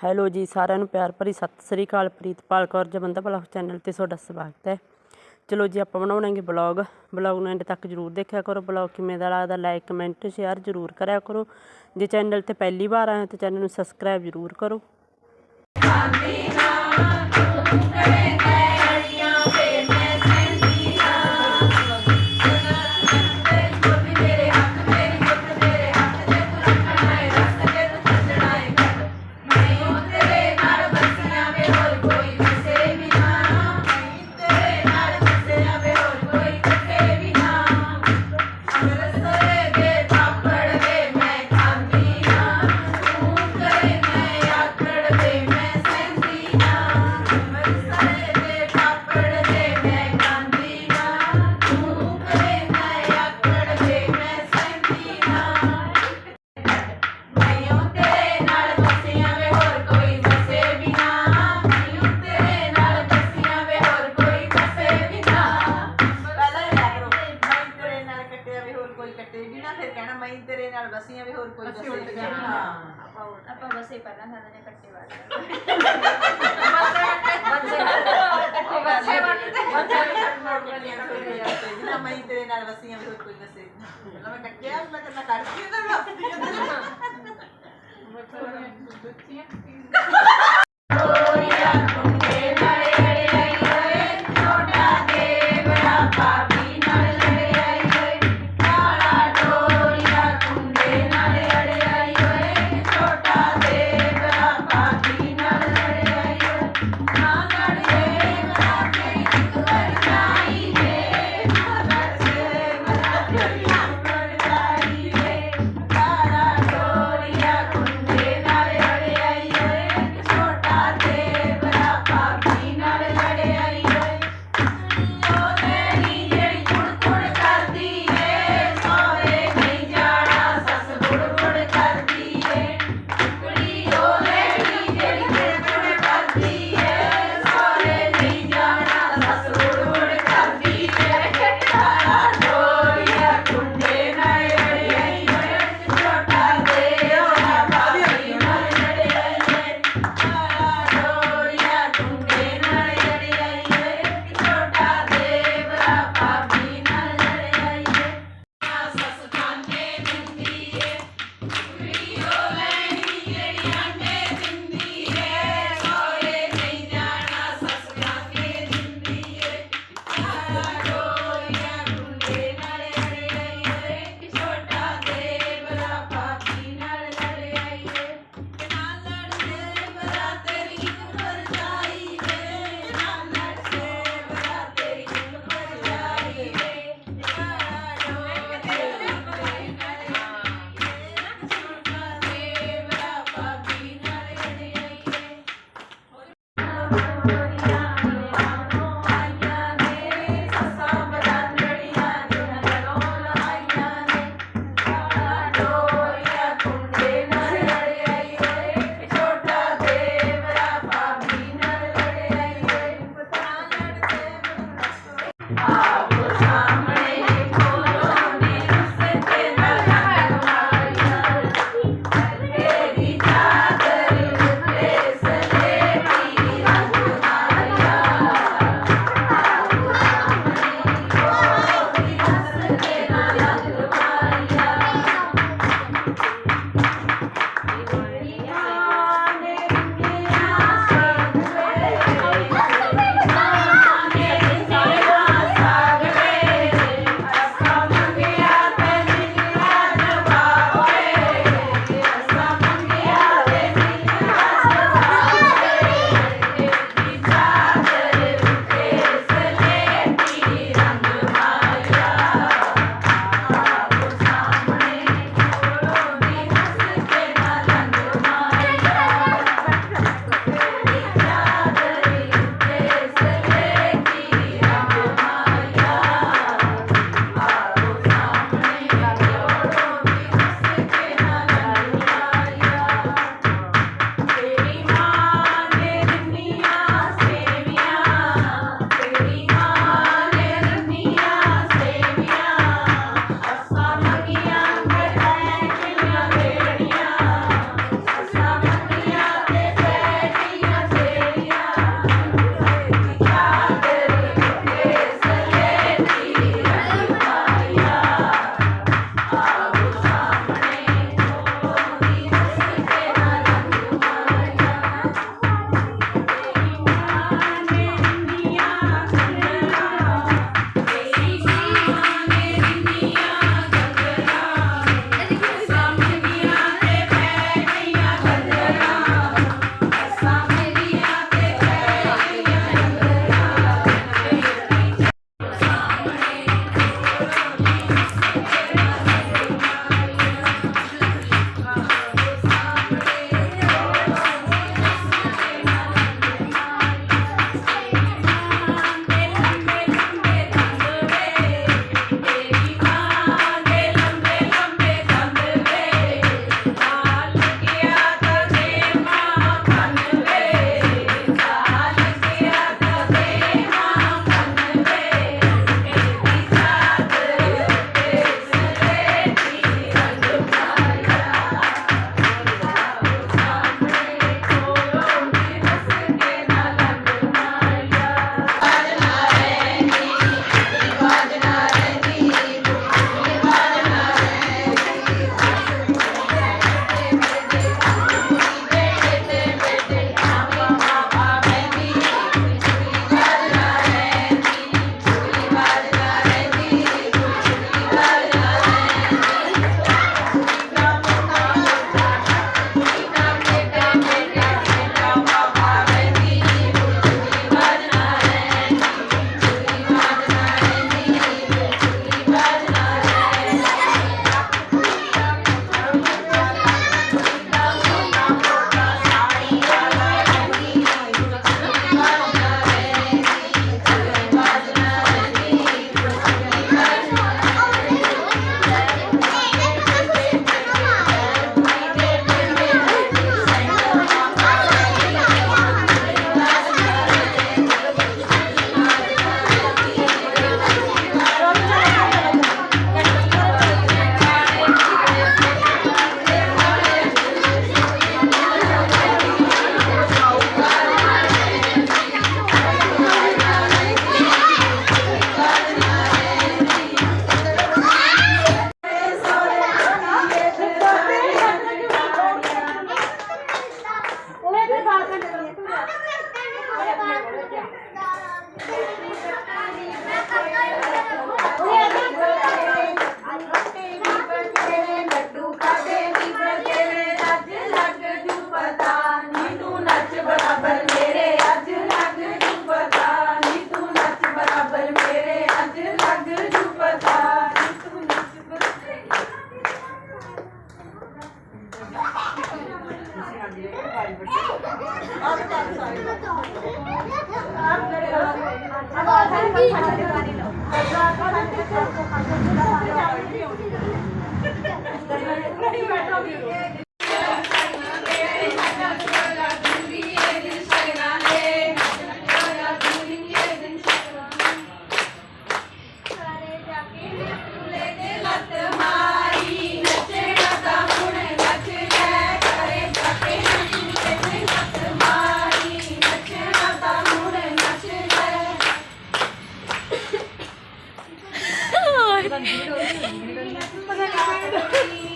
Hello ਜੀ, ਸਾਰਿਆਂ ਨੂੰ ਪਿਆਰ ਭਰੀ ਸਤਿ ਸ੍ਰੀ ਅਕਾਲ। ਪ੍ਰੀਤਪਾਲ ਕੌਰ ਜਵੰਦਾ ਬਲੌਗ ਚੈਨਲ ਤੇ ਤੁਹਾਡਾ ਸਵਾਗਤ ਹੈ। ਚਲੋ ਜੀ, ਆਪਾਂ ਬਣਾਉਣਾਂਗੇ ਬਲੌਗ। ਬਲੌਗ ਨੂੰ ਐਂਡ ਤੱਕ ਜਰੂਰ ਦੇਖਿਆ ਕਰੋ। ਬਲੌਗ ਕਿਵੇਂ ਦਾ ਲੱਗਦਾ ਲਾਈਕ ਕਮੈਂਟ ਸ਼ੇਅਰ ਜਰੂਰ ਕਰਿਆ ਕਰੋ। ਜੇ ਚੈਨਲ ਤੇ ਪਹਿਲੀ ਵਾਰ ਆਏ ਹੋ ਤਾਂ ਚੈਨਲ ਨੂੰ ਸਬਸਕ੍ਰਾਈਬ ਜਰੂਰ ਕਰੋ। Thank you. lanzándole festival. கொண்டே Thank you. ਸਾਰੇ ਬੱਚੇ ਆਹ ਕਰ ਸਾਰੇ ਆਹ ਮੇਰੇ ਨਾਲ ਆਹ ਸਾਰੇ ਪੱਖਾ ਦੇ ਬਾਰੇ ਲਓ ਆਹ ਕਰ ਤੇ ਕਰ ਤੋਂ ਕਰ ਤੋਂ ਦਾ ਬਾਰੇ ਆਉਂਦੀ ਨਹੀਂ, ਬੈਠਾ ਵੀ Ang ganda ng video. Ang ganda ng video.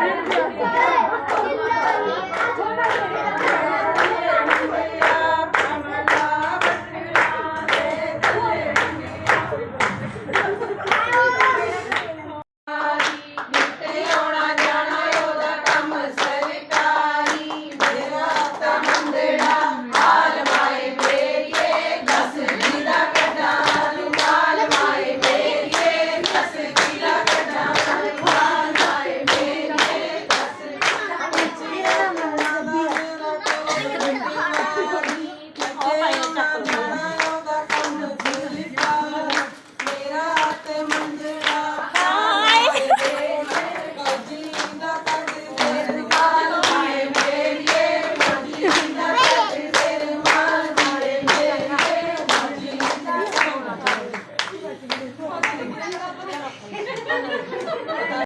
Obrigada.